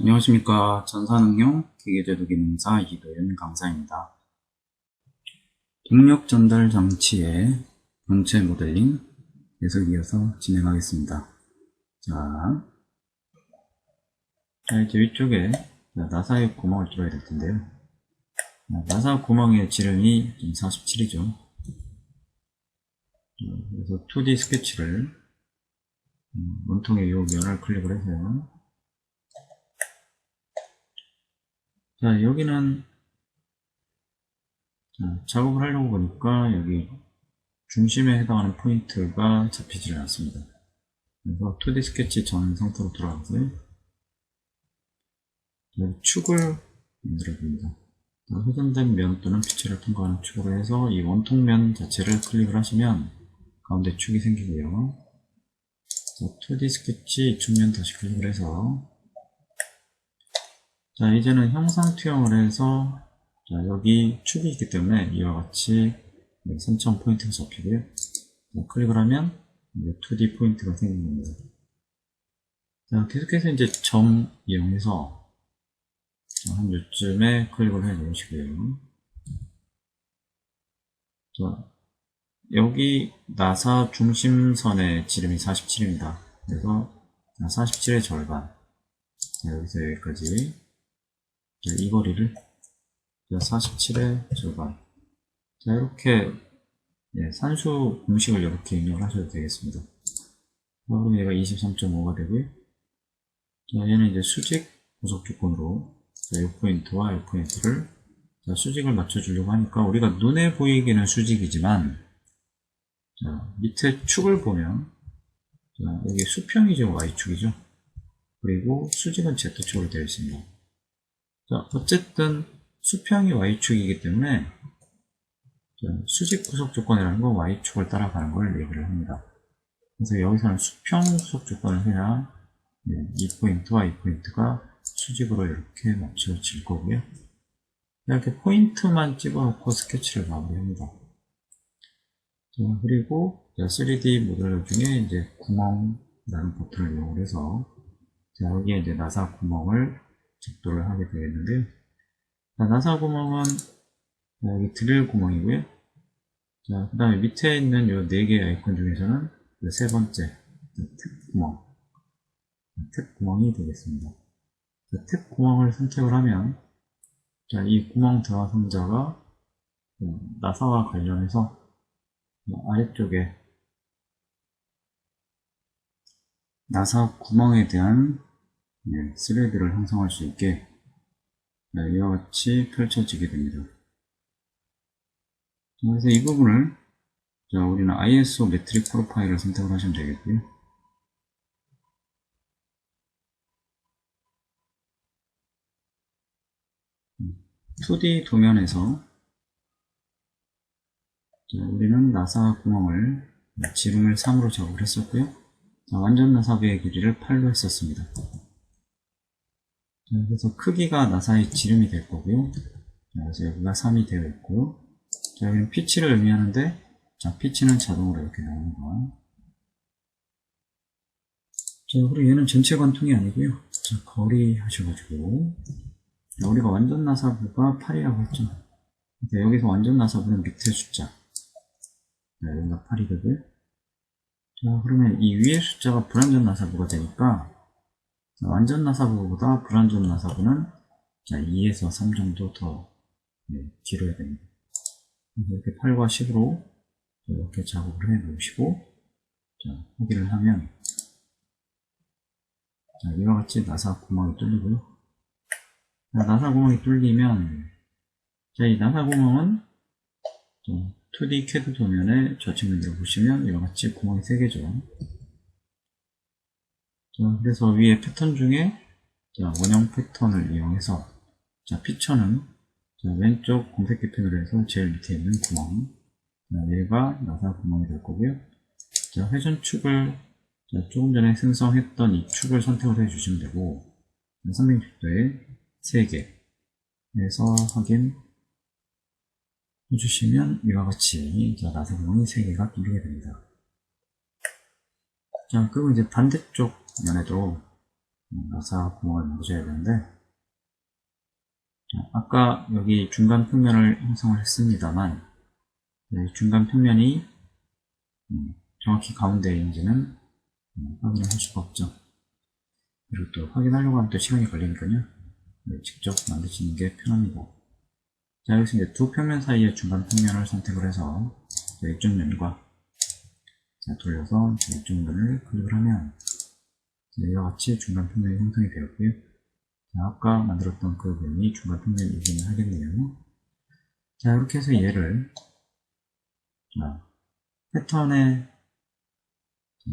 안녕하십니까. 전산응용 기계제도 기능사 이도윤 강사입니다. 동력 전달 장치의 본체 모델링 계속 이어서 진행하겠습니다. 자, 자, 이제 위쪽에 나사의 구멍을 뚫어야 될 텐데요. 나사 구멍의 지름이 47이죠. 그래서 2D 스케치를 음, 원통의 이 면을 클릭을 해서 자, 여기는 자, 작업을 하려고 보니까 여기 중심에 해당하는 포인트가 잡히질 않습니다. 그래서 2D 스케치 전 상태로 돌아가서요. 축을 만들어 줍니다. 회전된 면 또는 피치를 통과하는 축으로 해서 이 원통면 자체를 클릭을 하시면 가운데 축이 생기고요. 자, 2D 스케치 이축면 다시 클릭을 해서 자, 이제는 형상 투영을 해서 자, 여기 축이 있기 때문에 이와 같이 선청 포인트가 잡히고요. 자, 클릭을 하면 이제 2D 포인트가 생긴 겁니다. 자, 계속해서 이제 점 이용해서 자, 한 요쯤에 클릭을 해 놓으시고요. 자, 여기 나사 중심선의 지름이 47입니다. 그래서 47의 절반. 자, 여기서 여기까지 자, 이 거리를 47의 절반. 자, 이렇게 예, 산수 공식을 이렇게 입력을 하셔도 되겠습니다. 자, 그럼 얘가 23.5가 되고요. 자, 얘는 이제 수직 고속 조건으로 자, 이 포인트와 이 포인트를 자, 수직을 맞춰주려고 하니까 우리가 눈에 보이기는 수직이지만 자, 밑에 축을 보면 자, 여기 수평이죠 Y축이죠 그리고 수직은 Z축으로 되어 있습니다 자, 어쨌든 수평이 Y축이기 때문에 자, 수직 구속 조건이라는 건 Y축을 따라가는 걸 얘기를 합니다 그래서 여기서는 수평 구속 조건을 해야 네, 이 포인트와 이 포인트가 수직으로 이렇게 맞춰질 거고요 이렇게 포인트만 찍어놓고 스케치를 마무리합니다. 자, 그리고 3D 모델 중에 이제 구멍이라는 버튼을 이용해서 자, 여기에 이제 나사 구멍을 작도를 하게 되겠는데요. 자, 나사 구멍은 여기 드릴 구멍이고요. 자, 그 다음에 밑에 있는 이네 개의 아이콘 중에서는 세 번째 특 구멍, 특 구멍이 되겠습니다. 특 구멍을 선택을 하면 자, 이 구멍 대화상자가 나사와 관련해서 아래쪽에 나사 구멍에 대한 스레드를 형성할 수 있게 이와 같이 펼쳐지게 됩니다. 그래서 이 부분을 자, 우리는 ISO 매트릭 프로파일을 선택을 하시면 되겠고요. 2D 도면에서 우리는 나사 구멍을 지름을 3으로 작업을 했었고요. 완전 나사부의 길이를 8로 했었습니다. 그래서 크기가 나사의 지름이 될 거고요. 그래서 여기가 3이 되어 있고 자, 여기는 피치를 의미하는데 자, 피치는 자동으로 이렇게 나오는 거. 자, 그리고 얘는 전체 관통이 아니고요. 자, 거리 하셔가지고 우리가 완전 나사부가 8이라고 했죠. 그러니까 여기서 완전 나사부는 밑에 숫자. 네, 여기가 8이거든요. 자, 그러면 이 위에 숫자가 불완전 나사부가 되니까, 완전 나사부보다 불완전 나사부는 자, 2에서 3 정도 더 네, 길어야 됩니다. 이렇게 8과 10으로 이렇게 작업을 해 놓으시고, 자, 확인을 하면, 자, 이와 같이 나사 구멍이 뚫리고요. 나사 구멍이 뚫리면 자, 이 나사 구멍은 2D 캐드 도면에 좌측 면으로 보시면 이와 같이 구멍이 3개죠. 자, 그래서 위에 패턴 중에 자, 원형 패턴을 이용해서 자, 피처는 자, 왼쪽 검색 기 펜으로 해서 제일 밑에 있는 구멍 자, 얘가 나사 구멍이 될 거고요. 자, 회전축을 자, 조금 전에 생성했던 이 축을 선택을 해 주시면 되고 360도에 3개 해서 확인 해주시면 이와 같이 나사 구멍이 3개가 뚫리게 됩니다. 자, 그리고 이제 반대쪽 면에도 나사 구멍을 만드셔야 되는데, 자, 아까 여기 중간 평면을 형성을 했습니다만, 이 중간 평면이 음, 정확히 가운데에 있는지는 음, 확인을 할 수가 없죠. 그리고 또 확인하려고 하면 또 시간이 걸리니까요. 네, 직접 만드시는 게 편합니다. 자, 여기서 이제 두 평면 사이의 중간 평면을 선택을 해서 자, 이쪽 면과 자, 돌려서 자, 이쪽 면을 클릭을 하면 자, 이와 같이 중간 평면이 형성이 되었고요. 자, 아까 만들었던 그 면이 중간 평면 이기는 하겠네요. 자, 이렇게 해서 얘를 자, 패턴의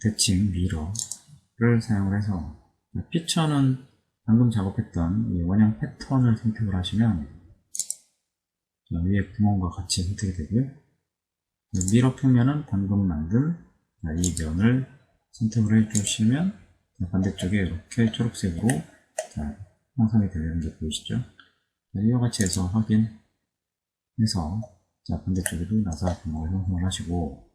대칭 미러를 사용을 해서 피처는 방금 작업했던 이 원형 패턴을 선택을 하시면 자, 위에 구멍과 같이 선택이 되고요. 미러 평면은 방금 만든 자, 이 면을 선택을 해주시면 자, 반대쪽에 이렇게 초록색으로 자, 형성이 되는 게 보이시죠? 자, 이와 같이 해서 확인해서 자, 반대쪽에도 나사 구멍을 형성을 하시고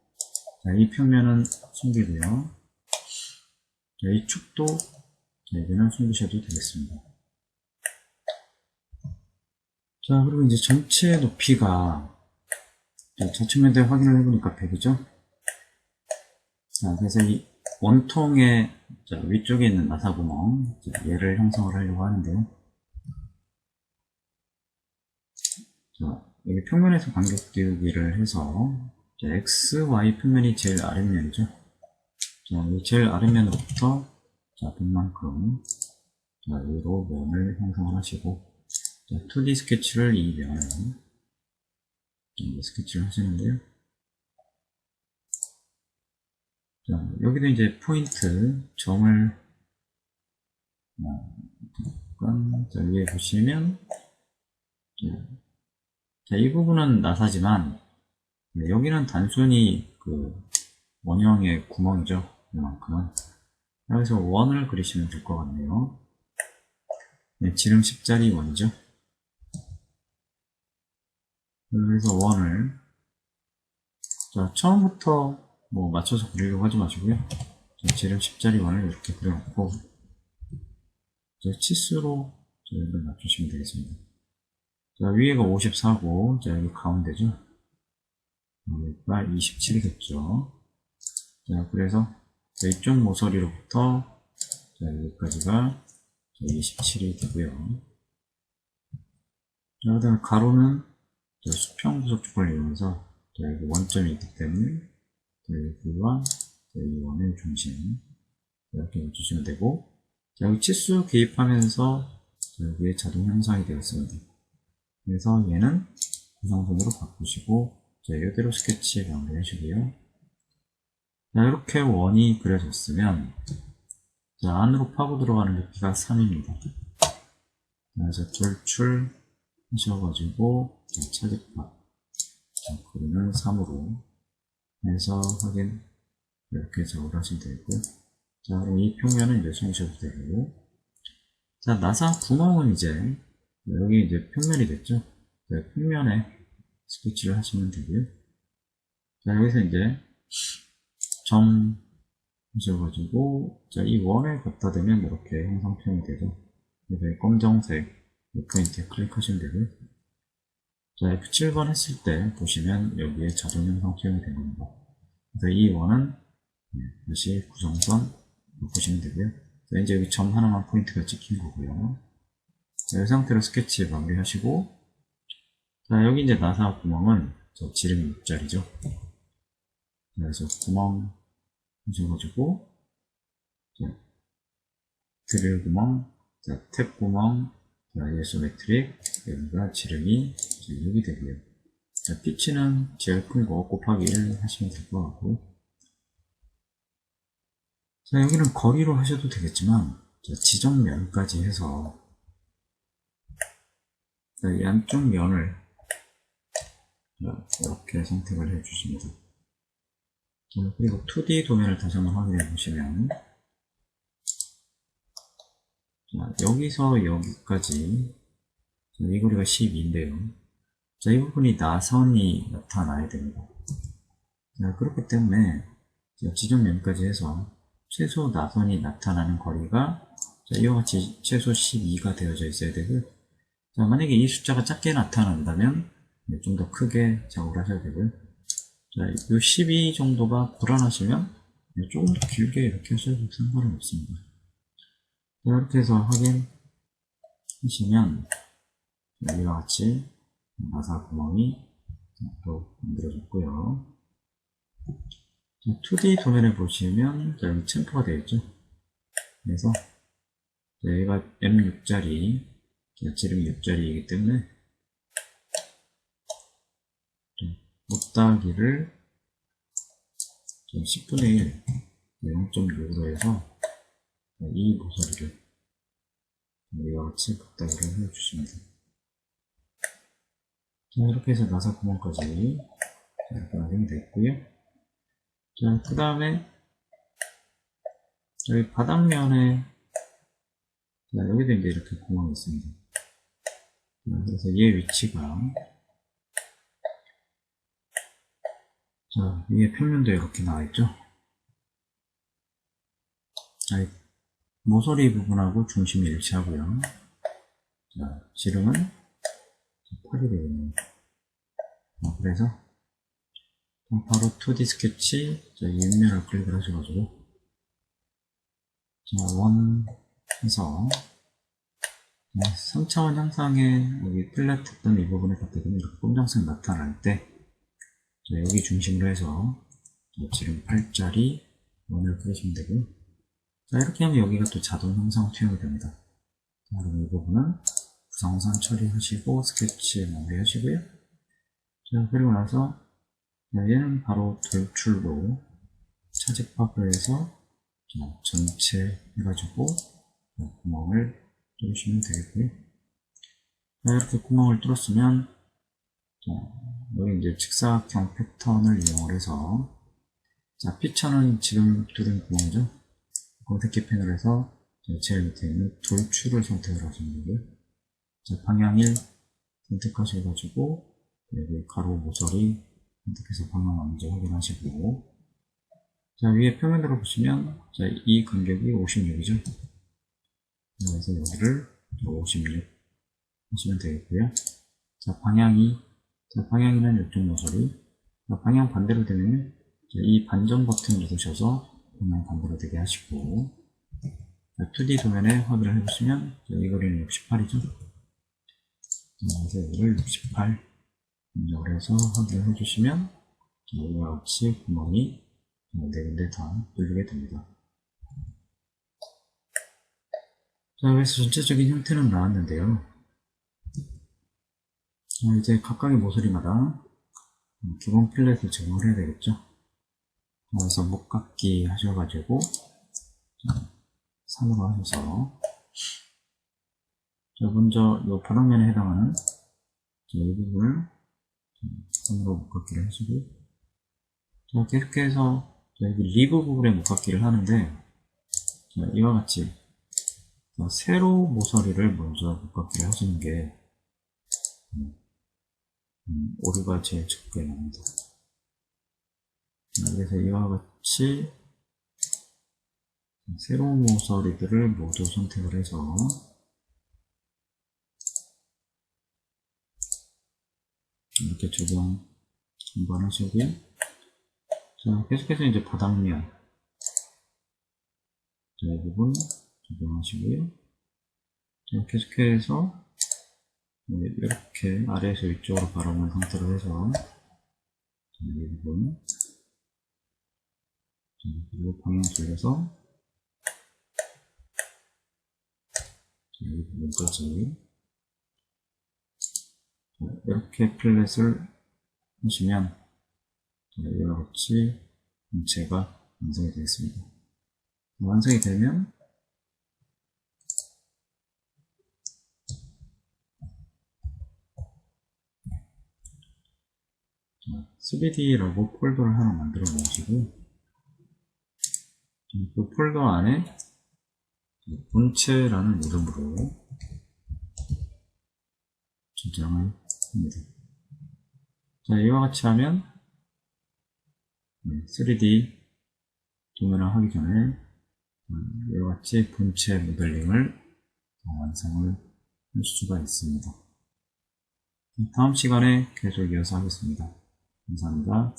자, 이 평면은 숨기고요. 자, 이 축도 자, 여기는 숨기셔도 되겠습니다. 자, 그리고 이제 전체 높이가 자, 좌측면대 확인을 해보니까 100이죠? 자, 그래서 이 원통의 자, 위쪽에 있는 나사구멍 자, 얘를 형성을 하려고 하는데요. 자, 여기 평면에서 간격 띄우기를 해서 자, X, Y 평면이 제일 아랫면이죠. 자, 이 제일 아랫면으로부터 자, 100만큼 자, 위로 면을 형성을 하시고 자, 2D 스케치를 이 면을 이 스케치를 하시는데요. 자, 여기도 이제 포인트, 점을 어, 자, 위에 보시면 자, 자, 이 부분은 나사지만 네, 여기는 단순히 그 원형의 구멍이죠. 이만큼은. 여기서 원을 그리시면 될 것 같네요. 네, 지름 10짜리 원이죠. 그래서 원을 자 처음부터 뭐 맞춰서 그리려고 하지 마시고요. 10짜리 원을 이렇게 그려놓고 자, 치수로 저희를 맞추시면 되겠습니다. 자 위에가 54고 자 여기 가운데죠. 여기가 27이겠죠. 자 그래서 자, 이쪽 모서리로부터 자, 여기까지가 27이 되고요. 자, 그 다음에 가로는 자, 수평 부속축을 이용해서 자, 여기 원점이 있기 때문에 자, 여기와 자, 이 원의 중심 이렇게 맞추시면 되고 자, 여기 치수 개입하면서 자, 여기에 자동 형성이 되었습니다. 그래서 얘는 구성선으로 바꾸시고 자, 이대로 스케치 마무리하시고요. 자, 이렇게 원이 그려졌으면 자, 안으로 파고 들어가는 높이가 3입니다. 그래서 돌출 하셔가지고 자, 차직파 자, 그러면 3으로 해서 확인 이렇게 작업을 하시면 되고요. 자, 이 평면은 이제 숨기셔도 되고 자, 나사 구멍은 이제 여기 이제 평면이 됐죠. 자, 평면에 스케치를 하시면 되고요. 자, 여기서 이제 점 하셔가지고 자, 이 원에 갖다 대면 이렇게 형상 표현이 되죠. 그래서 이 검정색 이 포인트에 클릭하시면 되고요. 자, F7번 했을 때 보시면 여기에 자동 형상 표현이 된 겁니다. 그래서 이 원은 네, 다시 구성선 보시면 되고요. 자, 이제 여기 점 하나만 포인트가 찍힌 거고요. 자, 이 상태로 스케치 마무리 하시고 자, 여기 이제 나사 구멍은 저 지름이 6짜리죠. 그래서 구멍 하셔가지고 자, 드릴 구멍, 자, 탭 구멍, 자, 아이소메트릭 여기가 지름이 6이 되고요. 자, 피치는 제일 큰 거 곱하기 1 하시면 될 것 같고 자, 여기는 거리로 하셔도 되겠지만 자, 지정면까지 해서 자, 이 양쪽 면을 자, 이렇게 선택을 해 주십니다. 자, 그리고 2D 도면을 다시 한번 확인해 보시면 자, 여기서 여기까지 자, 이 거리가 12인데요. 자, 이 부분이 나선이 나타나야 됩니다. 자, 그렇기 때문에 자, 지정면까지 해서 최소 나선이 나타나는 거리가 자, 이와 같이 최소 12가 되어져 있어야 되고요. 자, 만약에 이 숫자가 작게 나타난다면 네, 좀더 크게 작업을 하셔야 되고요. 자, 이 12 정도가 불안하시면 네, 조금 더 길게 이렇게 하셔도 상관은 없습니다. 자, 이렇게 해서 확인하시면 자, 이와 같이 나사 구멍이 또 만들어졌고요. 자, 2D 도면에 보시면 자, 여기 챔퍼가 되어 있죠. 그래서 자, 여기가 M6짜리 지름이 6짜리이기 때문에 못따기를 10분의 1 0.6으로 해서 이 모서리를 이와 같이 못따기를 해주시면 됩니다. 자, 이렇게 해서 나사 구멍까지 이렇게 완성이 됐고요. 자, 그 다음에 여기 바닥면에 자, 여기도 이제 이렇게 구멍이 있습니다. 자, 그래서 얘 위치가 자, 위에 평면도 이렇게 나와 있죠. 자, 이 모서리 부분하고 중심이 일치하고요. 자, 지름은 8이 되겠네요. 자, 그래서 바로 2D 스케치 자, 윗면을 클릭을 하셔가지고 자, 원 해서 3차원 형상의 여기 플랫 했던 이 부분에 갖다 대면 이렇게 검정색 나타날 때 자, 여기 중심으로 해서 자, 지름 8짜리 원을 그리시면 되고요. 자, 이렇게 하면 여기가 또 자동 형상 투영이 됩니다. 자, 그럼 이 부분은 구성선 처리하시고 스케치 마무리 하시고요. 자, 그리고 나서 자, 얘는 바로 돌출로 차직박을 해서 자, 전체 해가지고 자, 구멍을 뚫으시면 되겠고요. 자, 이렇게 구멍을 뚫었으면 자, 여기 이제 직사각형 패턴을 이용을 해서 자, 피처는 지금 뚫은 구멍이죠. 검색기 패널에서 자, 제일 밑에 있는 돌출을 선택을 하시면 되고요. 자, 방향 1 선택하셔가지고 여기 가로 모서리 선택해서 방향 완전 확인하시고 자, 위에 평면으로 보시면 자, 이 간격이 56이죠. 그래서 여기를 56 하시면 되겠고요. 자, 방향이 자, 방향이는 이쪽 모서리. 자, 방향 반대로 되면 자, 이 반전 버튼 누르셔서 방향 반대로 되게 하시고 자, 2D 도면에 확인을 해보시면 자, 이 거리는 68이죠. 여기를 68 입력을 해서 확인을 해주시면 자, 이와 같이 구멍이 네 군데 다 뚫리게 됩니다. 자, 그래서 전체적인 형태는 나왔는데요. 자, 이제 각각의 모서리마다 기본 필렛을 적용을 해야 되겠죠. 자, 그래서 목깎기 하셔가지고 자, 3으로 하셔서 자, 먼저 이 바닥면에 해당하는 자, 이 부분을 3으로 목깎기를 하시고 자, 계속해서 여기 리브 부분에 목깎기를 하는데 자, 이와 같이 자, 세로 모서리를 먼저 목깎기를 하시는 게 음, 음, 오류가 제일 적게 납니다. 자, 그래서 이와 같이 세로 모서리들을 모두 선택을 해서 이렇게 적용 한번 하시고요. 자, 계속해서 이제 바닥면. 자, 이 부분 적용하시고요. 자, 계속해서 네, 이렇게 아래에서 위쪽으로 바라보는 상태로 해서 자, 이 부분. 자, 그리고 방향 돌려서 자, 이 부분까지 자, 이렇게 플랫을 하시면 자, 이와 같이 전체가 완성이 되겠습니다. 완성이 되면 자, 3D라고 폴더를 하나 만들어 놓으시고 그 폴더 안에 본체라는 이름으로 저장을 합니다. 자, 이와 같이 하면 3D 도면을 하기 전에 음, 이와 같이 본체 모델링을 어, 완성을 할 수가 있습니다. 다음 시간에 계속 이어서 하겠습니다. 감사합니다.